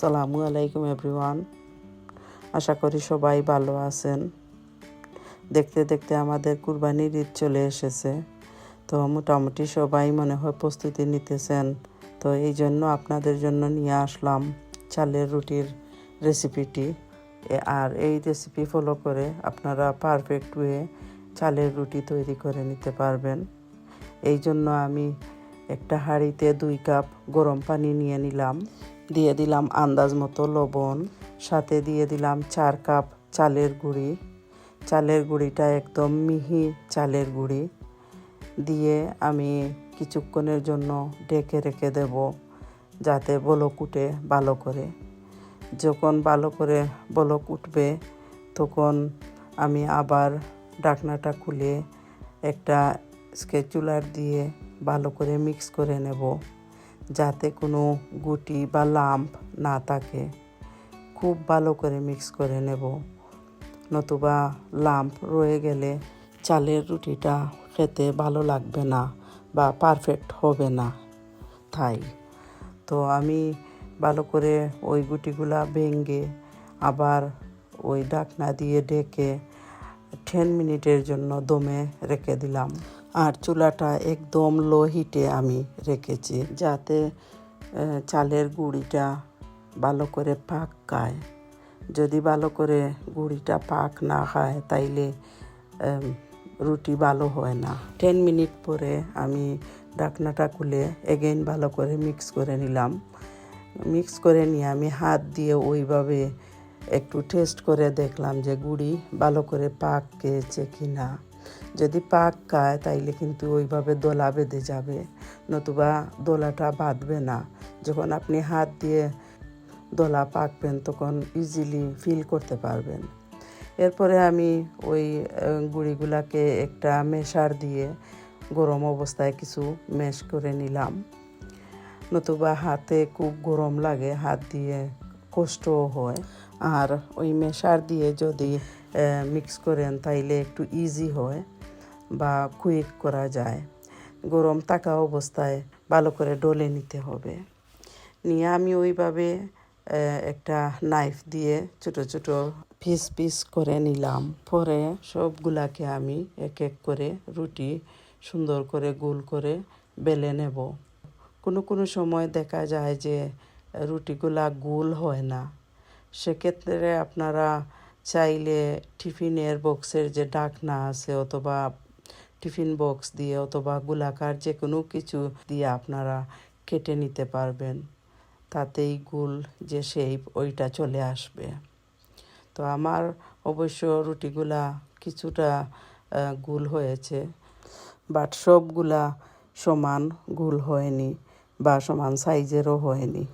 সালামু আলাইকুম এভরিওয়ান আশা করি সবাই ভালো আছেন। দেখতে দেখতে আমাদের কুরবানির ঈদ চলে এসেছে। তো মোটামুটি সবাই মনে হয় প্রস্তুতি নিতেছেন। তো এই জন্য আপনাদের জন্য নিয়ে আসলাম চালের রুটির রেসিপিটি আর এই রেসিপি ফলো করে আপনারা পারফেক্ট ওয়ে চালের রুটি তৈরি করে নিতে পারবেন। এই জন্য আমি একটা হাঁড়িতে দুই কাপ গরম পানি নিয়ে নিলাম। দিয়ে দিলাম আন্দাজ মতো লবণ, সাথে দিয়ে দিলাম চার কাপ চালের গুঁড়ি। চালের গুঁড়িটা একদম মিহি চালের গুঁড়ি। দিয়ে আমি কিছুক্ষণের জন্য ঢেকে রেখে দেব, যাতে বলক উঠে ভালো করে। যখন ভালো করে বলক উঠবে, তখন আমি আবার ডাকনাটা খুলে একটা স্কেচুলার দিয়ে ভালো করে মিক্স করে নেব। যাতে কোনো গুটি বা লাম্প না থাকে। খুব ভালো করে মিক্স করে নেব। নতুবা লাম্প রয়ে গেলে চালের রুটিটা খেতে ভালো লাগবে না বা পারফেক্ট হবে না তাই। তো আমি ভালো করে ওই গুটিগুলা ভেঙে আবার ওই ডাকনা দিয়ে ডেকে টেন মিনিটের জন্য দমে রেখে দিলাম। আর চুলাটা একদম লো হিটে আমি রেখেছি যাতে চালের গুঁড়িটা ভালো করে পাক খায় যদি ভালো করে গুঁড়িটা পাক না খায় তাইলে রুটি ভালো হয় না। টেন মিনিট পরে আমি ঢাকনাটা খুলে এগেইন ভালো করে মিক্স করে নিলাম। মিক্স করে নিয়ে আমি হাত দিয়ে ওইভাবে একটু টেস্ট করে দেখলাম যে গুড়ি ভালো করে পাক খেয়েছে কি না যদি পাক খায়, তাইলে কিন্তু ওইভাবে দোলা বেঁধে যাবে। নতুবা দোলাটা বাঁধবে না। যখন আপনি হাত দিয়ে দোলা পাকবেন, তখন ইজিলি ফিল করতে পারবেন। এরপরে আমি ওই গুঁড়িগুলাকে একটা মেশার দিয়ে গরম অবস্থায় কিছু মেশ করে নিলাম। নতুবা হাতে খুব গরম লাগে, হাত দিয়ে কষ্টও হয়। আর ওই মেশার দিয়ে যদি মিক্স করেন, তাইলে একটু ইজি হয়। বা কুইক করা যায়। গরম থাকা অবস্থায় ভালো করে ডলে নিতে হবে। নিয়ে আমি ওইভাবে একটা নাইফ দিয়ে ছোট ছোট পিস পিস করে নিলাম। পরে সবগুলাকে আমি এক এক করে রুটি সুন্দর করে গোল করে বেলে নেব। কোনো কোনো সময় দেখা যায় যে রুটিগুলা গোল হয় না। সেক্ষেত্রে আপনারা চাইলে টিফিনের বক্সের যে ডাকনা আছে অথবা টিফিন বক্স দিয়ে অথবা গোলাকার যে কোনো কিছু দিয়ে আপনারা কেটে নিতে পারবেন। তাতেই গোল যে শেপ ওইটা চলে আসবে। তো আমার অবশ্য রুটিগুলা কিছুটা গুল হয়েছে। বাট সবগুলা সমান গুল হয়নি বা সমান সাইজেরও হয়নি।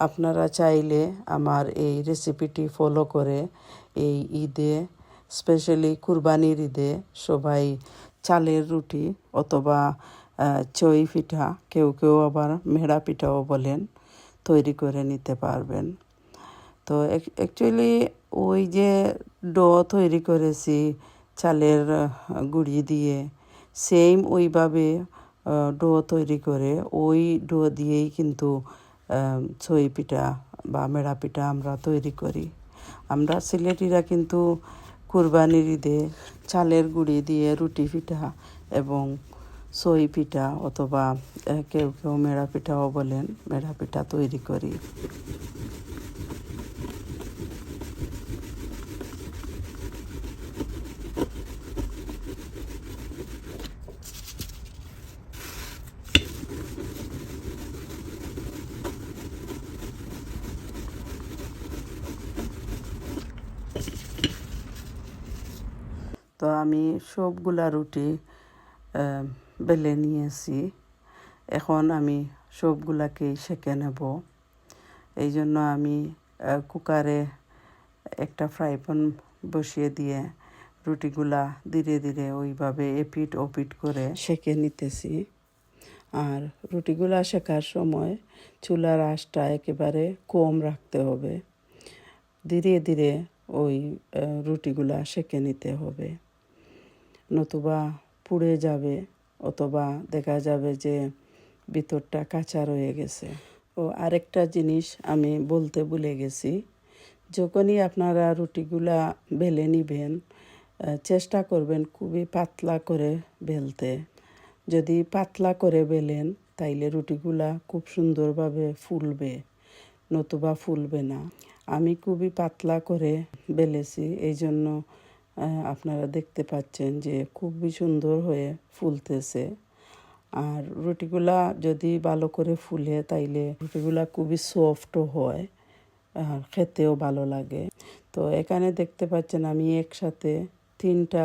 আপনারা চাইলে আমার এই রেসিপিটি ফলো করে এই ঈদে স্পেশালি কুরবানির ঈদে সবাই চালের রুটি অথবা চই পিঠা, কেউ কেউ আবার মেড়া পিঠাও বলেন, তৈরি করে নিতে পারবেন। তো অ্যাকচুয়ালি ওই যে ডো তৈরি করেছি চালের গুঁড়ি দিয়ে সেম ওইভাবে ডো তৈরি করে ওই ডো দিয়েই কিন্তু ছই পিঠা বা মেড়া পিঠা আমরা তৈরি করি। আমরা সিলেটিরা কিন্তু কুরবানির ঈদে চালের গুঁড়ি দিয়ে রুটি পিঠা এবং সই পিঠা অথবা কেউ কেউ মেড়া পিঠাও বলেন, মেড়া পিঠা তৈরি করি। তো আমি সবগুলা রুটি বেলে নিয়েছি। এখন আমি সবগুলাকেই সেঁকে নেব। এই জন্য আমি কুকারে একটা ফ্রাই প্যান বসিয়ে দিয়ে রুটিগুলা ধীরে ধীরে ওইভাবে এপিট ওপিট করে সেঁকে নিতেছি। আর রুটিগুলা শেখার সময় চুলার আঁচটা একেবারে কম রাখতে হবে। ধীরে ধীরে ওই রুটিগুলা সেঁকে নিতে হবে। নতুবা পুড়ে যাবে অথবা দেখা যাবে যে ভিতরটা কাঁচা রয়ে গেছে। ও আরেকটা জিনিস আমি বলতে ভুলে গেছি, যখনই আপনারা রুটিগুলা বেলে নিবেন চেষ্টা করবেন খুবই পাতলা করে বেলতে। যদি পাতলা করে বেলেন, তাইলে রুটিগুলা খুব সুন্দরভাবে ফুলবে, নতুবা ফুলবে না। আমি খুবই পাতলা করে বেলেছি এই জন্য আপনারা দেখতে পাচ্ছেন যে খুবই সুন্দর হয়ে ফুলতেছে। আর রুটিগুলা যদি ভালো করে ফুলে তাইলে রুটিগুলা খুবই সফটও হয়, আর খেতেও ভালো লাগে। তো এখানে দেখতে পাচ্ছেন আমি একসাথে তিনটা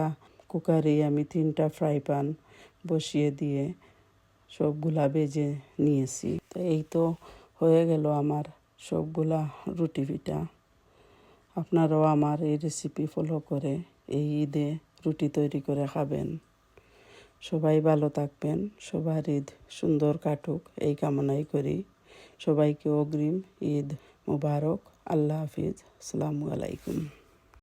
কুকারে আমি তিনটা ফ্রাই প্যান বসিয়ে দিয়ে সবগুলা বেজে নিয়েছি। তো এই তো হয়ে গেল আমার সবগুলা রুটি পিঠা। আপনারাও আমার এই রেসিপি ফলো করে এই ঈদে রুটি তৈরি করে খাবেন। সবাই ভালো থাকবেন, সবার ঈদ সুন্দর কাটুক, এই কামনাই করি। সবাইকে অগ্রিম ঈদ মুবারক, আল্লাহ হাফিজ, আসসালামু আলাইকুম।